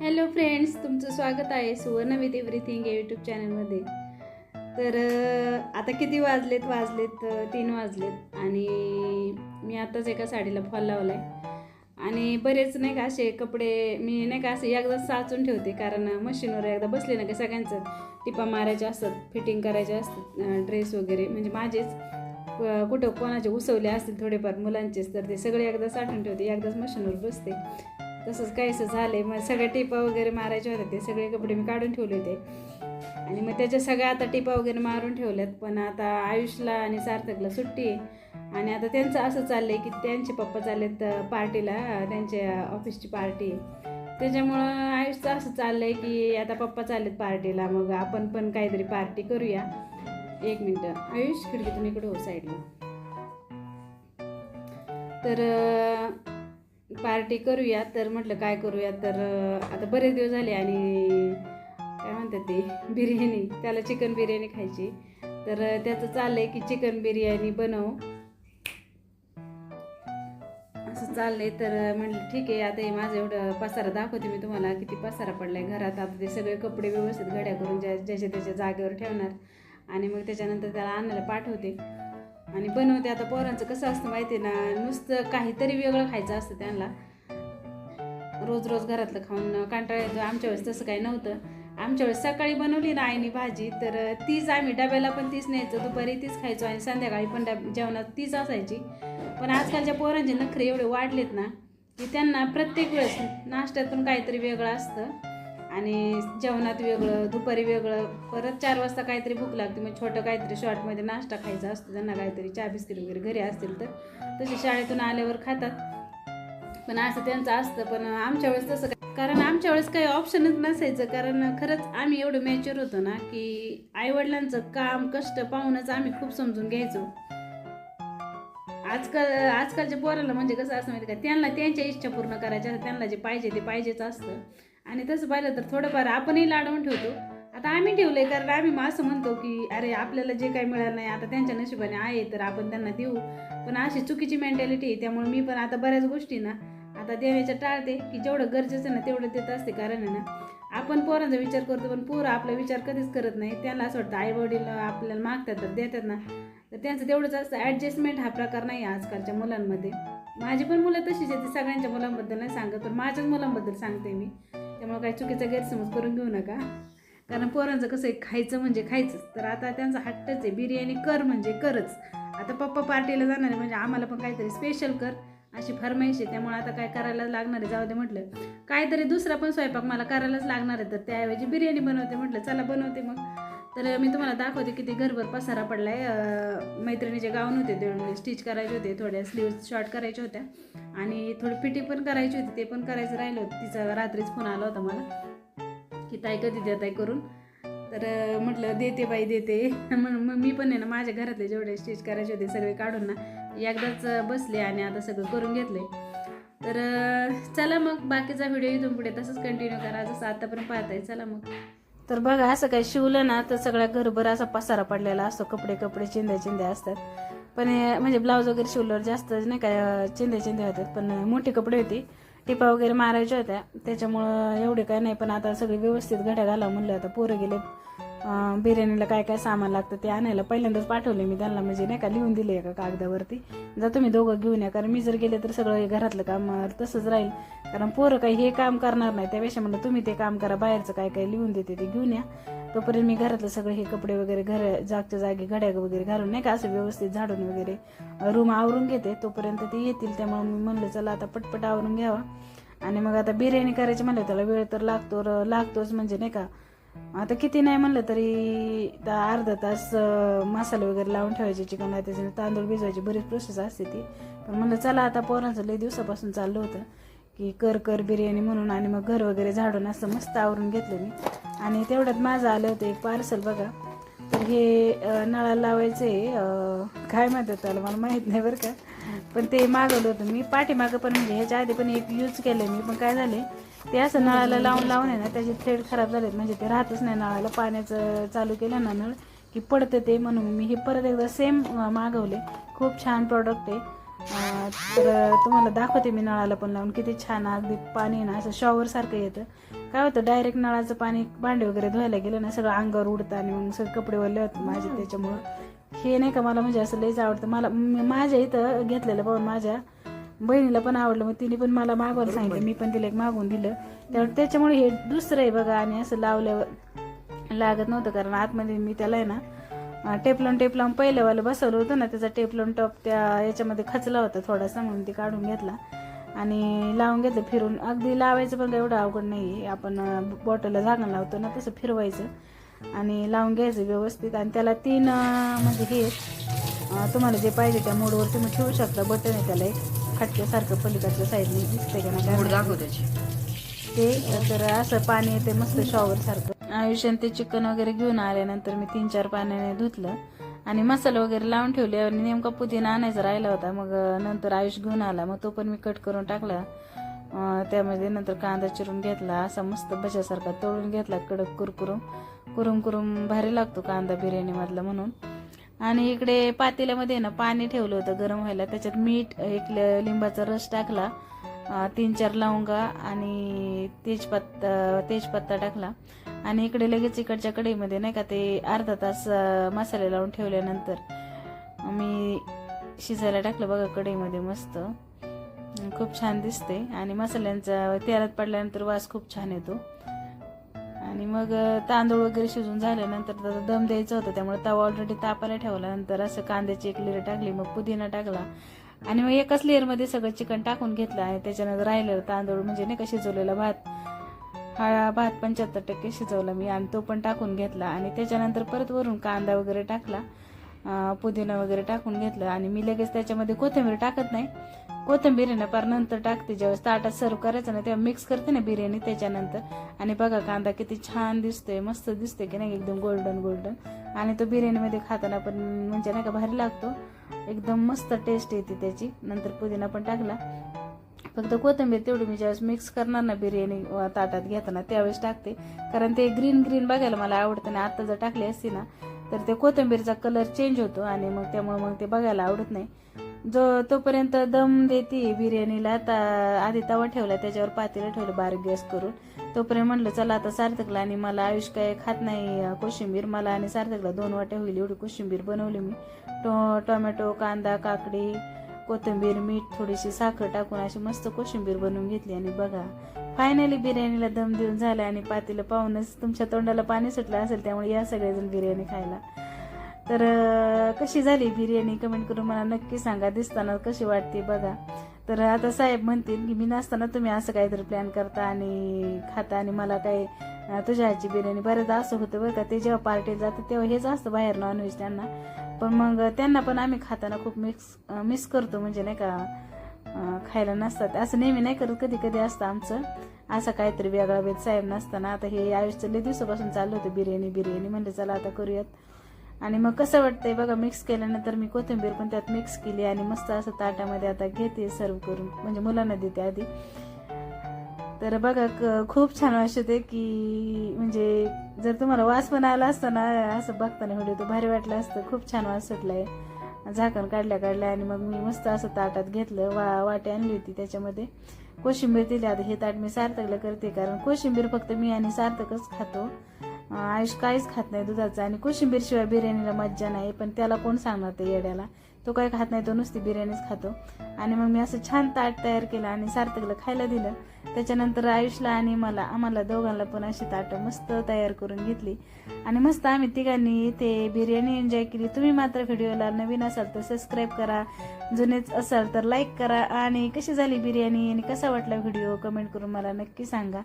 Hello friends तुमचं स्वागत आहे सुवर्ण विथ एव्हरीथिंग या यूट्यूब चॅनलमध्ये. तर आता किती वाजलेत? वाजलेत तीन वाजलेत आणि मी आताच एका साडीला फॉल लावला आहे आणि बरेच नाही का असे कपडे मी नाही का असे एकदा साचून ठेवते कारण मशीनवर एकदा बसले ना का सगळ्यांचं टिपा मारायच्या असतात फिटिंग करायचे असतात ड्रेस वगैरे. म्हणजे माझेच कुठं कोणाचे उसवले असतील थोडेफार मुलांचेच तर ते सगळे एकदा साठून ठेवते एकदाच मशीनवर बसते. तसंच काहीसं झालंय. मग सगळ्या टिपा वगैरे मारायच्या होत्या. ते सगळे कपडे मी काढून ठेवले होते. आणि मग त्याच्या सगळ्या आता टिपा वगैरे मारून ठेवल्यात. पण आता आयुषला आणि सार्थकला सुट्टी आणि आता त्यांचं असं चाललं आहे की त्यांचे पप्पा चाललेत अं, पार्टीला. त्यांच्या ऑफिसची पार्टी त्याच्यामुळं आयुषचं असं चाललं आहे की आता पप्पा चाललेत पार्टीला. मग आपण पण काहीतरी पार्टी करूया. एक मिनटं. आयुष खिडकीतून इकडं हो साईडला. तर पार्टी करूया. तर म्हटलं काय करूया? तर आता बरेच दिवस झाले आणि काय म्हणतात ते बिर्याणी त्याला चिकन बिर्याणी खायची. तर त्याचं त्याचं चाललंय की चिकन बिर्याणी बनव. असं चाललंय. तर म्हटलं ठीक आहे आता हे माझं एवढं पसारा दाखवते मी तुम्हाला. किती पसारा पडलाय घरात. आता ते सगळे कपडे व्यवस्थित घड्या करून ज्या ज्याच्या त्याच्या जागेवर ठेवणार. आणि मग त्याच्यानंतर त्याला आणायला पाठवते. आणि बनवते. आता पोरांचं कसं असतं माहिती आहे ना नुसतं काहीतरी वेगळं खायचं असतं त्यांना. रोज रोज घरातलं खाऊन कंटाळा येतो. आमच्या वेळेस तसं काही नव्हतं. आमच्या वेळेस सकाळी बनवली ना आईने भाजी तर तीच आम्ही डब्याला पण तीच न्यायचो. दुपारी तीच खायचो आणि संध्याकाळी पण डब जेवणात तीच असायची. पण आजकालच्या पोरांचे नखरे एवढे वाढलेत ना की त्यांना प्रत्येक वेळेस नाश्त्यातून काहीतरी वेगळं असतं. आणि जेवणात वेगळं दुपारी वेगळं. परत चार वाजता काहीतरी भूक लागते मग छोटं काहीतरी शॉर्टमध्ये नाश्ता खायचा असतो त्यांना काहीतरी चहा बिस्किट वगैरे घरी असतील तर. तसे शाळेतून आल्यावर खातात. पण असं त्यांचं असतं पण आमच्या वेळेस तसं कारण आमच्या वेळेस काही ऑप्शनच नसायचं. कारण खरंच आम्ही एवढं मॅच्युअर होतो ना की आईवडिलांचं काम कष्ट पाहूनच आम्ही खूप समजून घ्यायचो. आजकाल आजकालच्या पोराला म्हणजे कसं असं माहिती का? त्यांना त्यांच्या इच्छा पूर्ण करायच्या त्यांना जे पाहिजे ते पाहिजेच असतं. आणि तसं पाहिलं तर थोडंफार आपणही लाडवून ठेवतो. आता आम्ही ठेवलंय कारण आम्ही मग असं म्हणतो की अरे आपल्याला जे काही मिळालं नाही आता त्यांच्या नशिबाने आहे तर आपण त्यांना देऊ. पण अशी चुकीची मेंटॅलिटी आहे त्यामुळे मी पण आता बऱ्याच गोष्टी ना आता देण्याच्या टाळते की जेवढं गरजेचं आहे ना तेवढं देत असते. कारण आहे ना आपण पोरांचा विचार करतो पण पोरं आपला विचार कधीच करत नाही. त्यांना असं वाटतं आई वडील आपल्याला मागतात तर देतात ना. तर त्यांचं तेवढंच असतं. ॲडजस्टमेंट हा प्रकार नाही आहे आजकालच्या मुलांमध्ये. माझी पण मुलं तशीच आहेत ती सगळ्यांच्या मुलांबद्दल नाही सांगत पण माझ्याच मुलांबद्दल सांगते मी. त्यामुळे काही चुकीचा गैरसमज करून घेऊ नका. कारण पोरांचं कसं आहे खायचं म्हणजे खायचंच. तर आता त्यांचा हट्टच आहे बिर्याणी कर म्हणजे करच. आता पप्पा पार्टीला जाणार म्हणजे आम्हाला पण काहीतरी स्पेशल कर. अशी फरमाईश आहे त्यामुळे आता काय करायला लागणार आहे जाऊ दे म्हटलं. काहीतरी दुसरा पण स्वयंपाक मला करायलाच लागणार आहे तर त्याऐवजी बिर्याणी बनवते म्हटलं चला बनवते मग. तर मी तुम्हाला दाखवते किती घरभर पसारा पडला आहे मैत्रिणीचे गाऊन होते ते म्हणजे स्टिच करायचे होते थोड्या स्लीव्ज शॉर्ट करायच्या होत्या. आणि थोडी फिटिंग पण करायची होती ते पण करायचं राहिलं होतं. तिचा रात्रीच फोन आला होता मला की ताई कधी देत आहे करून? तर म्हटलं देते बाई देते. मग मग मी पण आहे ना माझ्या घरातले जेवढे स्टिच करायचे होते सगळे काढून ना एकदाच बसले आणि आता सगळं करून घेतले तर चला मग बाकीचा व्हिडिओ इथून पुढे तसंच कंटिन्यू करा. जसं आतापर्यंत पाहताय चला मग. तर बघा असं काय शिवलं ना तर सगळ्या घरभर असा पसारा पडलेला असतो. कपडे कपडे चिंध्या चिंध्या असतात. पण म्हणजे ब्लाऊज वगैरे शिवल्यावर जास्त नाही काय चिंध्या चिंध्या होतात. पण मोठे कपडे होते. टिपा वगैरे मारायच्या होत्या. त्याच्यामुळं एवढे काय नाही. पण आता सगळे व्यवस्थित घड्या घाला म्हणलं. आता पोरं गेले बिर्याणीला काय काय सामान लागतं ते आणायला पहिल्यांदाच पाठवले मी त्यांना. म्हणजे नाही का लिहून दिले एका कागदावरती. जर तुम्ही दोघं घेऊन या. कारण मी जर गेले तर सगळं हे घरातलं काम तसंच राहील. कारण पोरं काही हे काम करणार नाही. त्यापेक्षा म्हणलं तुम्ही ते काम करा. बाहेरचं काय काय लिहून देते ते घेऊन या. तोपर्यंत मी घरातलं सगळं हे कपडे वगैरे घर जागच्या जागी घड्या वगैरे घालून नाही का असं व्यवस्थित झाडून वगैरे रूम आवरून घेते. तोपर्यंत ते येतील. त्यामुळे मी म्हणलं चला आता पटपट आवरून घ्यावा. आणि मग आता बिर्याणी करायची म्हणलं त्याला वेळ तर लागतो लागतोच. म्हणजे नाही का आता किती नाही म्हणलं तरी अर्धा तास मसाला मसाले वगैरे लावून ठेवायचे चिकन त्याच्याने तांदूळ भिजवायची बरीच प्रोसेस असते ती. पण म्हणलं चला आता पोरांचं लई दिवसापासून चाललं होतं की कर कर बिर्याणी म्हणून आणि मग घर वगैरे झाडून असं मस्त आवरून घेतलं मी. आणि तेवढ्यात माझं आलं होतं एक पार्सल बघा. तर हे नळाला लावायचे काय म्हणतात त्याला मला माहीत नाही बरं का. पण ते मागवलं होतं मी. पाठीमागं पण म्हणजे ह्याच्या आधी पण एक यूज केलं मी. पण काय झाले ते असं नळाला लावून लावून आहे ना त्याचे थ्रेड खराब झालेत. म्हणजे ते राहतच नाही नळाला. पाण्याचं चालू केलं ना नळ की पडतं ते म्हणून मी हे परत एकदा सेम मागवले. खूप छान प्रॉडक्ट आहे. तर तुम्हाला दाखवते मी नळाला पण लावून. किती छान अगदी पाणी ना असं शॉवर सारखं येतं. काय होतं डायरेक्ट नळाचं पाणी भांडे वगैरे धुवायला गेलं ना सगळं अंगावर उडतं आणि मग सगळे कपडे वरले होते माझे त्याच्यामुळं. हे नाही का मला म्हणजे असं लईच आवडतं. मला माझ्या इथं घेतलेलं पाहून माझ्या बहिणीला पण आवडलं मग तिने पण मला मागवायला सांगितलं मी पण तिला एक मागवून दिलं. त्यामुळे त्याच्यामुळे हे दुसरं आहे बघा आणि असं लावल्यावर लागत नव्हतं कारण आतमध्ये मी त्याला आहे ना टेपलॉन टेपलॉन पहिल्यावालं बसवलं होतं ना त्याचा टेपलॉन टॉप त्या याच्यामध्ये खचला होता थोडासा म्हणून ते काढून घेतला. आणि लावून घेतलं फिरून. अगदी लावायचं पण काही एवढं अवघड नाही आपण बॉटलला झाकण लावतो ना तसं फिरवायचं. आणि लावून घ्यायचं व्यवस्थित. आणि त्याला तीन म्हणजे हे तुम्हाला जे पाहिजे त्या मोडवर तुम्ही ठेवू शकता. बटन आहे त्याला एक. खटक्यासारखं पलीकडच्या साईडने दिसते का नाही दाखव त्याची. ते तर असं पाणी येते मस्त शॉवर सारखं. आयुष्यात ते चिकन वगैरे घेऊन आल्यानंतर मी तीन चार पाण्याने धुतलं. आणि मसाला वगैरे लावून ठेवले. आणि नेमका पुदिना आणायचा राहिला होता. मग नंतर आयुष घेऊन आला. मग तो पण मी कट करून टाकला. त्यामध्ये नंतर कांदा चिरून घेतला. असा मस्त भज्यासारखा तळून घेतला. कडक कुरकुरून कुरुम कुरुम भारी लागतो कांदा बिर्याणी मधला म्हणून. आणि इकडे पातेल्यामध्ये ना पाणी ठेवलं होतं गरम व्हायला. त्याच्यात मीठ एक ल- लिंबाचा रस टाकला तीन चार लवंगा आणि तेजपत्ता तेजपत्ता टाकला. आणि इकडे लगेच इकडच्या कढईमध्ये नाही का ते अर्धा तास मसाले लावून ठेवल्यानंतर मी शिजायला टाकलं बघा कढईमध्ये मस्त. खूप छान दिसते आणि मसाल्यांचा तेलात पडल्यानंतर वास खूप छान येतो. मग तांदूळ वगैरे शिजून झाल्यानंतर त्याचा दम द्यायचं होतं. त्यामुळे तवा ऑलरेडी तापायला ठेवला नंतर असं कांद्याची एक लेअर टाकली मग पुदिना टाकला. आणि मग एकाच लेअरमध्ये सगळं चिकन टाकून घेतलं आणि त्याच्यानंतर राहिलेलं तांदूळ म्हणजे नाही का शिजवलेला भात. हा भात पंच्याहत्तर टक्के शिजवला मी आणि तो पण टाकून घेतला. आणि त्याच्यानंतर परत वरून कांदा वगैरे टाकला. पुदिना वगैरे टाकून घेतलं. आणि मी लगेच त्याच्यामध्ये कोथिंबीर टाकत नाही. कोथिंबीर आहे ना पार नंतर टाकते ज्यावेळेस ताटात सर्व करायचं ना तेव्हा मिक्स करते ना बिर्याणी त्याच्यानंतर. आणि बघा कांदा किती छान दिसतोय मस्त दिसतोय की नाही एकदम गोल्डन गोल्डन आणि तो बिर्याणीमध्ये खाताना पण म्हणजे नाही का भारी लागतो. एकदम मस्त टेस्ट येते त्याची. नंतर पुदिना पण टाकला. फक्त कोथिंबीर तेवढी मी ज्यावेळेस मिक्स करणार ना बिर्याणी ताटात घेताना त्यावेळेस टाकते. कारण ते ग्रीन ग्रीन बघायला मला आवडतं ना आत्ता जर टाकली असती ना तर ते कोथिंबीरचा कलर चेंज होतो आणि मग त्यामुळे मग ते बघायला आवडत नाही. जो तोपर्यंत दम देते बिर्याणीला ता आधी तवा ठेवला त्याच्यावर पातेलं ठेवलं बारीक गॅस करून. तोपर्यंत म्हटलं चला आता सार्थकला आणि मला आयुष काय खात नाही कोशिंबीर मला आणि सार्थकला दोन वाट्या होईल एवढी कोशिंबीर बनवली मी. टो टोमॅटो कांदा काकडी कोथिंबीर मीठ थोडीशी साखर टाकून अशी मस्त कोशिंबीर बनवून घेतली. आणि बघा फायनली बिर्याणीला दम देऊन झाला आणि पातेलं पाहूनच तुमच्या तोंडाला पाणी सुटलं असेल त्यामुळे या सगळेजण बिर्याणी खायला. तर कशी झाली बिर्याणी? कमेंट करून मला नक्की सांगा. दिसताना कशी वाटते बघा. तर आता साहेब म्हणतील की मी नसताना तुम्ही असं काहीतरी प्लॅन करता आणि खाता आणि मला काही तुझ्या हातची बिर्याणी बरेचदा असं होतं बरं का. ते जेव्हा पार्टीला जातं तेव्हा हेच असतं बाहेर नॉनव्हेज त्यांना. पण मग त्यांना पण आम्ही खाताना खूप मिक्स मिस करतो म्हणजे नाही का खायला नसतात. असं नेहमी नाही करत कधी कधी असतं आमचं. असं काहीतरी वेगळा वेद साहेब नसताना. आता हे आयुष्य लय दिवसापासून चाललं होतं बिर्याणी बिर्याणी म्हणजे चला आता करूयात. आणि मग कसं वाटतंय बघा मिक्स केल्यानंतर मी कोथिंबीर पण त्यात मिक्स केली आणि मस्त असं ताटामध्ये आता घेते सर्व करून. म्हणजे मुलांना देते आधी. तर बघा क- खूप छान वाटते की म्हणजे जर तुम्हाला वास पण आला असता ना असं बघताना व्हिडिओ तो भारी वाटलं असतं. खूप छान वास सुटलाय. झाकण काढल्या काढल्या आणि मग मी मस्त असं ताटात घेतलं. वा वाटी आणली होती त्याच्यामध्ये. कोशिंबीर दिली. आता हे ताट मी सार्थकला करते कारण कोशिंबीर फक्त मी आणि सार्थकच खातो. आयुष काहीच खात नाही दुधाचं आणि कोशिंबीर शिवाय बिर्याणीला मज्जा नाही पण त्याला कोण सांगणार ते येड्याला? तो काही खात नाही तो नुसती बिर्याणीच खातो. आणि मग मी असं छान ताट तयार केलं आणि सार्थकला खायला दिलं. त्याच्यानंतर आयुषला आणि मला आम्हाला दोघांना पण अशी ताटं मस्त तयार करून घेतली. आणि मस्त आम्ही तिघांनी ते बिर्याणी एन्जॉय केली. तुम्ही मात्र व्हिडिओला नवीन असाल तर सबस्क्राईब करा. जुनेच असाल तर लाईक करा. आणि कशी झाली बिर्याणी आणि कसा वाटला व्हिडिओ कमेंट करून मला नक्की सांगा.